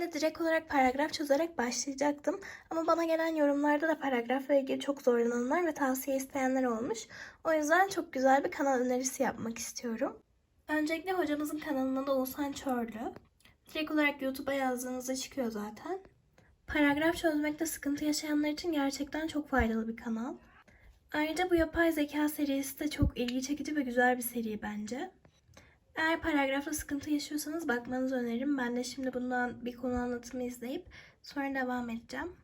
Direkt olarak paragraf çözerek başlayacaktım. Ama bana gelen yorumlarda da paragrafla ilgili çok zorlananlar ve tavsiye isteyenler olmuş. O yüzden çok güzel bir kanal önerisi yapmak istiyorum. Öncelikle hocamızın kanalının adı Oğuzhan Çorlu. Direkt olarak YouTube'a yazdığınızda çıkıyor zaten. Paragraf çözmekte sıkıntı yaşayanlar için gerçekten çok faydalı bir kanal. Ayrıca bu yapay zeka serisi de çok ilgi çekici ve güzel bir seri bence. Eğer paragrafta sıkıntı yaşıyorsanız bakmanızı öneririm. Ben de şimdi bundan bir konu anlatımı izleyip sonra devam edeceğim.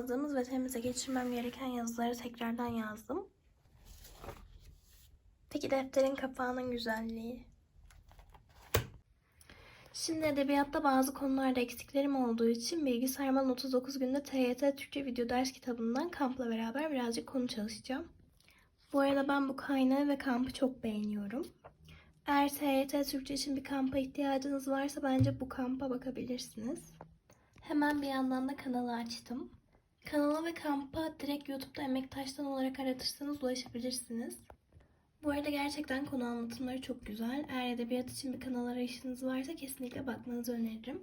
Yazdığımız ve temize geçirmem gereken yazıları tekrardan yazdım. Peki defterin kapağının güzelliği. Şimdi edebiyatta bazı konularda eksiklerim olduğu için bilgisayarımın 39 günde TYT Türkçe video ders kitabından kampla beraber birazcık konu çalışacağım. Bu arada ben bu kaynağı ve kampı çok beğeniyorum. Eğer TYT Türkçe için bir kampa ihtiyacınız varsa bence bu kampa bakabilirsiniz. Hemen bir yandan da kanalı açtım. Kanala ve kampa direkt YouTube'da Emektaş'tan olarak aratırsanız ulaşabilirsiniz. Bu arada gerçekten konu anlatımları çok güzel. Eğer edebiyat için bir kanal arayışınız varsa kesinlikle bakmanızı öneririm.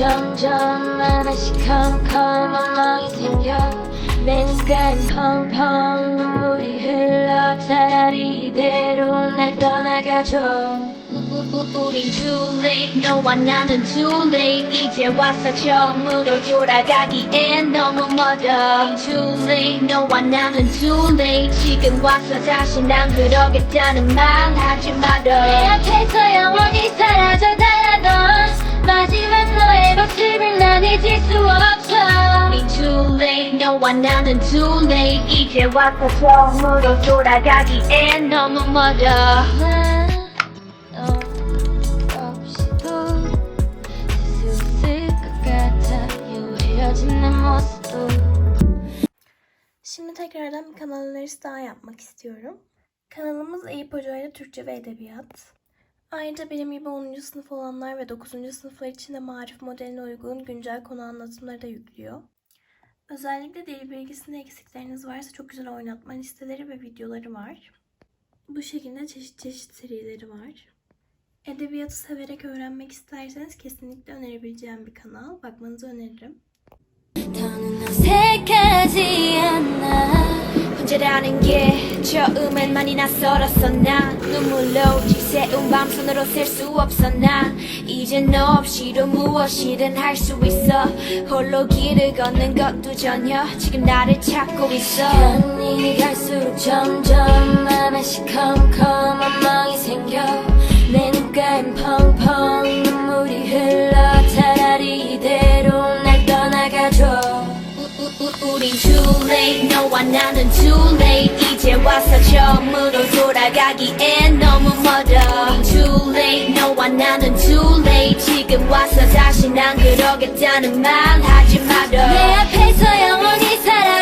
점점 하나씩 컴컴 엉망이 생겨. 내 눈가엔 펑펑 눈물이 흘러 차라리 이대로 날 떠나가줘. 우린 too late 너와 나는 too late 이제 와서 처음으로 돌아가기엔 너무 멀어 too late 너와 나는 too late 지금 와서 다시 난 그러겠다는 말 하지 말어 내 앞에서 영원히 late 너와 나는 too late 이제 와서 처음으로 돌아가기엔 너무 멀어 너 없이도 수 있을 것 같아요 헤어진 내 모습도 Şimdi tekrardan bir kanal önerisi daha yapmak istiyorum. Kanalımız Eyüp Hoca ile Türkçe ve Edebiyat. Ayrıca benim gibi 10. sınıf olanlar ve 9. sınıflar için de marif modeline uygun güncel konu anlatımları da yüklüyor. Özellikle dil bilgisinde eksikleriniz varsa çok güzel oynatma listeleri ve videoları var. Bu şekilde çeşit çeşit serileri var. Edebiyatı severek öğrenmek isterseniz kesinlikle önerebileceğim bir kanal. Bakmanızı öneririm. 처음엔 많이 낯설었어 난 눈물로 지새운 밤선으로 셀수 없어 난 이제 너 없이도 무엇이든 할 수 있어. 홀로 길을 걷는 것도 전혀 지금 나를 찾고 있어. 시간이 갈수록 점점 맘에 시컴컴한 멍이 생겨. 내 눈가엔 펑펑 눈물이 흘러 차라리 이대로 날 떠나가줘. 우- 우- 우- 우린 too late. 너와 나는 too late 이제 와서 처음으로 돌아가기엔 너무 멀어. Too late. 너와 나는 too late. 지금 와서 다시 난 그러겠다는 말 하지 말어. 내 앞에서 영원히 사라져달라